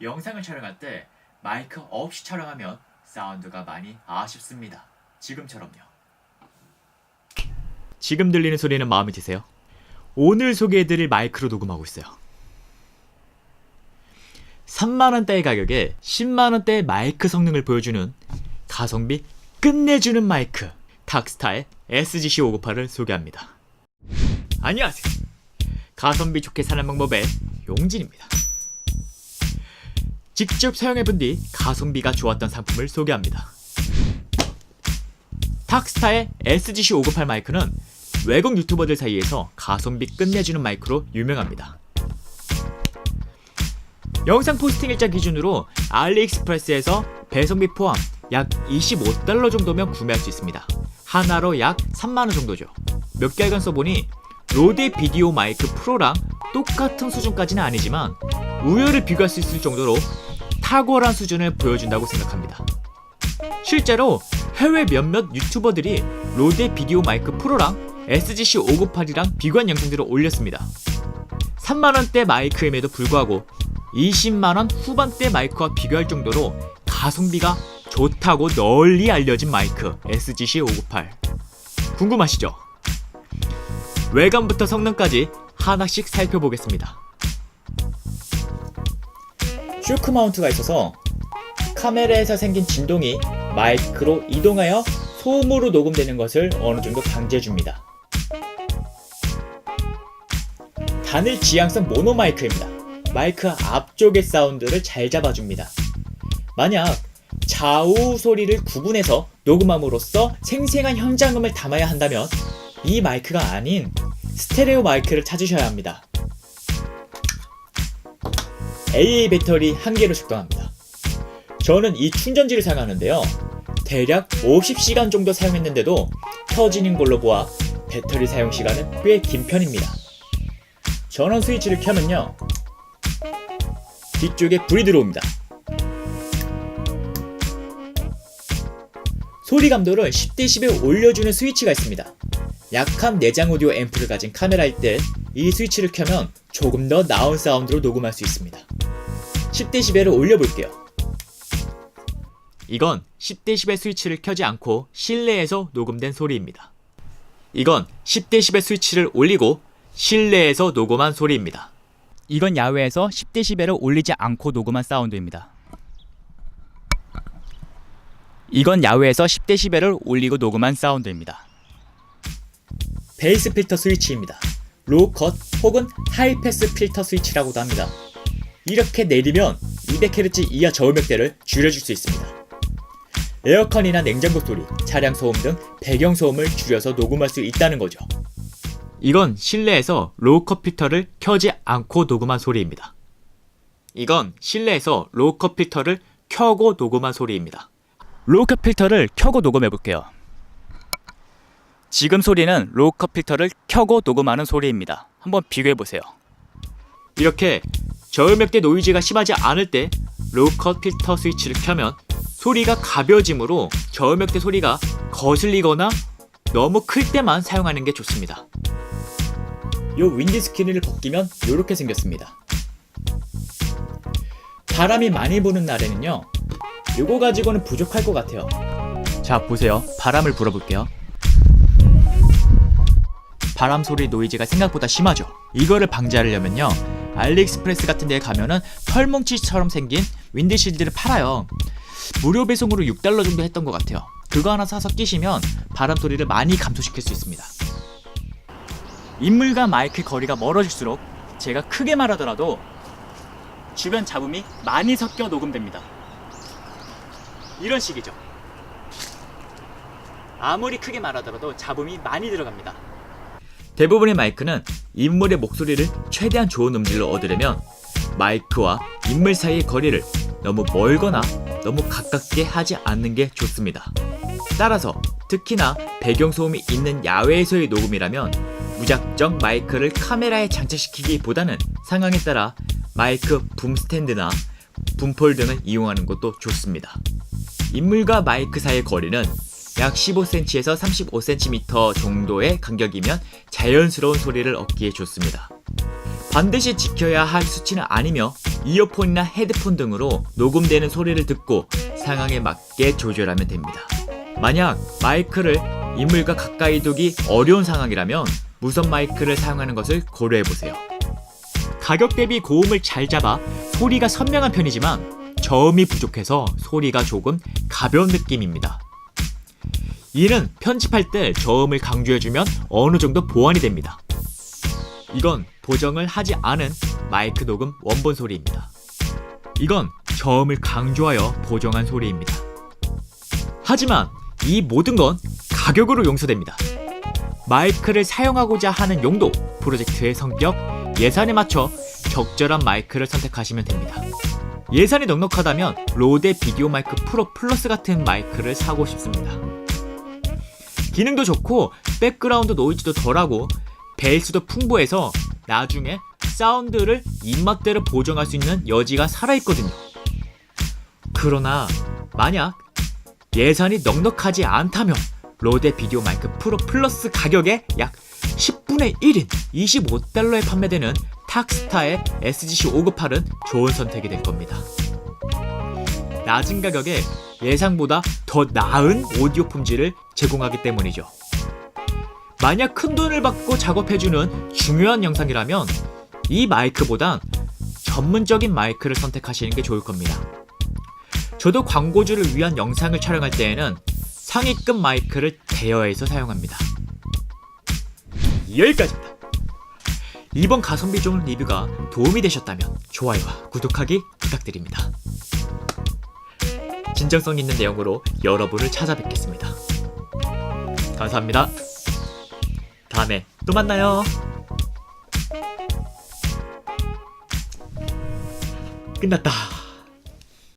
영상을 촬영할 때 마이크 없이 촬영하면 사운드가 많이 아쉽습니다. 지금처럼요. 지금 들리는 소리는 마음에 드세요? 오늘 소개해드릴 마이크로 녹음하고 있어요. 3만원대의 가격에 10만원대의 마이크 성능을 보여주는 가성비 끝내주는 마이크 탁스타의 SGC598을 소개합니다. 안녕하세요. 가성비 좋게 사는 방법의 용진입니다. 직접 사용해본 뒤 가성비가 좋았던 상품을 소개합니다. 탁스타의 SGC598 마이크는 외국 유튜버들 사이에서 가성비 끝내주는 마이크로 유명합니다. 영상 포스팅 일자 기준으로 알리익스프레스에서 배송비 포함 약 25달러 정도면 구매할 수 있습니다. 하나로 약 3만원 정도죠. 몇 개월간 써보니 로데 비디오 마이크 프로랑 똑같은 수준까지는 아니지만 우열을 비교할 수 있을 정도로 탁월한 수준을 보여준다고 생각합니다. 실제로 해외 몇몇 유튜버들이 로데 비디오 마이크 프로랑 SGC598이랑 비교한 영상들을 올렸습니다. 3만원대 마이크임에도 불구하고 20만원 후반대 마이크와 비교할 정도로 가성비가 좋다고 널리 알려진 마이크 SGC598. 궁금하시죠? 외관부터 성능까지 하나씩 살펴보겠습니다. 쇼크 마운트가 있어서 카메라에서 생긴 진동이 마이크로 이동하여 소음으로 녹음되는 것을 어느 정도 방지해줍니다. 단일 지향성 모노 마이크입니다. 마이크 앞쪽의 사운드를 잘 잡아줍니다. 만약 좌우 소리를 구분해서 녹음함으로써 생생한 현장음을 담아야 한다면 이 마이크가 아닌 스테레오 마이크를 찾으셔야 합니다. AA 배터리 한 개로 작동합니다. 저는 이 충전지를 사용하는데요. 대략 50시간 정도 사용했는데도 켜지는 걸로 보아 배터리 사용 시간은 꽤 긴 편입니다. 전원 스위치를 켜면요. 뒤쪽에 불이 들어옵니다. 소리 감도를 10dB에 올려주는 스위치가 있습니다. 약한 내장 오디오 앰프를 가진 카메라일 때 이 스위치를 켜면 조금 더 나은 사운드로 녹음할 수 있습니다. 10dB를 올려볼게요. 이건 10dB 스위치를 켜지 않고 실내에서 녹음된 소리입니다. 이건 10dB 스위치를 올리고 실내에서 녹음한 소리입니다. 이건 야외에서 10dB를 올리지 않고 녹음한 사운드입니다. 이건 야외에서 10dB를 올리고 녹음한 사운드입니다. 베이스 필터 스위치입니다. 로우 컷 혹은 하이 패스 필터 스위치라고도 합니다. 이렇게 내리면 200Hz 이하 저음역대를 줄여줄 수 있습니다. 에어컨이나 냉장고 소리, 차량 소음 등 배경 소음을 줄여서 녹음할 수 있다는 거죠. 이건 실내에서 로우 컷 필터를 켜지 않고 녹음한 소리입니다. 이건 실내에서 로우 컷 필터를 켜고 녹음한 소리입니다. 로우 컷 필터를 켜고 녹음해 볼게요. 지금 소리는 로우 컷 필터를 켜고 녹음하는 소리입니다. 한번 비교해 보세요. 이렇게 저음역 대 노이즈가 심하지 않을 때 로우 컷 필터 스위치를 켜면 소리가 가벼워지므로 저음역 대 소리가 거슬리거나 너무 클 때만 사용하는 게 좋습니다. 요 윈디 스크린을 벗기면 이렇게 생겼습니다. 바람이 많이 부는 날에는요. 요거 가지고는 부족할 것 같아요. 자, 보세요. 바람을 불어볼게요. 바람 소리 노이즈가 생각보다 심하죠. 이거를 방지하려면요. 알리익스프레스 같은 데에 가면은 털뭉치처럼 생긴 윈드실드를 팔아요. 무료 배송으로 6달러 정도 했던 것 같아요. 그거 하나 사서 끼시면 바람 소리를 많이 감소시킬 수 있습니다. 인물과 마이크 거리가 멀어질수록 제가 크게 말하더라도 주변 잡음이 많이 섞여 녹음됩니다. 이런 식이죠. 아무리 크게 말하더라도 잡음이 많이 들어갑니다. 대부분의 마이크는 인물의 목소리를 최대한 좋은 음질로 얻으려면 마이크와 인물 사이의 거리를 너무 멀거나 너무 가깝게 하지 않는 게 좋습니다. 따라서 특히나 배경소음이 있는 야외에서의 녹음이라면 무작정 마이크를 카메라에 장착시키기보다는 상황에 따라 마이크 붐 스탠드나 붐폴 등을 이용하는 것도 좋습니다. 인물과 마이크 사이의 거리는 약 15cm에서 35cm 정도의 간격이면 자연스러운 소리를 얻기에 좋습니다. 반드시 지켜야 할 수치는 아니며 이어폰이나 헤드폰 등으로 녹음되는 소리를 듣고 상황에 맞게 조절하면 됩니다. 만약 마이크를 인물과 가까이 두기 어려운 상황이라면 무선 마이크를 사용하는 것을 고려해 보세요. 가격 대비 고음을 잘 잡아 소리가 선명한 편이지만 저음이 부족해서 소리가 조금 가벼운 느낌입니다. 이는 편집할 때 저음을 강조해주면 어느 정도 보완이 됩니다. 이건 보정을 하지 않은 마이크 녹음 원본 소리입니다. 이건 저음을 강조하여 보정한 소리입니다. 하지만 이 모든 건 가격으로 용서됩니다. 마이크를 사용하고자 하는 용도, 프로젝트의 성격, 예산에 맞춰 적절한 마이크를 선택하시면 됩니다. 예산이 넉넉하다면 로데 비디오 마이크 프로 플러스 같은 마이크를 사고 싶습니다. 기능도 좋고 백그라운드 노이즈도 덜하고 베이스도 풍부해서 나중에 사운드를 입맛대로 보정할 수 있는 여지가 살아있거든요. 그러나 만약 예산이 넉넉하지 않다면 로데 비디오 마이크 프로 플러스 가격의 약 10분의 1인 25달러에 판매되는 탁스타의 SGC 598은 좋은 선택이 될 겁니다. 낮은 가격에 예상보다 더 나은 오디오 품질을 제공하기 때문이죠. 만약 큰 돈을 받고 작업해주는 중요한 영상이라면 이 마이크보단 전문적인 마이크를 선택하시는 게 좋을 겁니다. 저도 광고주를 위한 영상을 촬영할 때에는 상위급 마이크를 대여해서 사용합니다. 여기까지입니다. 이번 가성비 좋은 리뷰가 도움이 되셨다면 좋아요와 구독하기 부탁드립니다. 진정성 있는 내용으로 여러분을 찾아뵙겠습니다. 감사합니다. 다음에 또 만나요. 끝났다.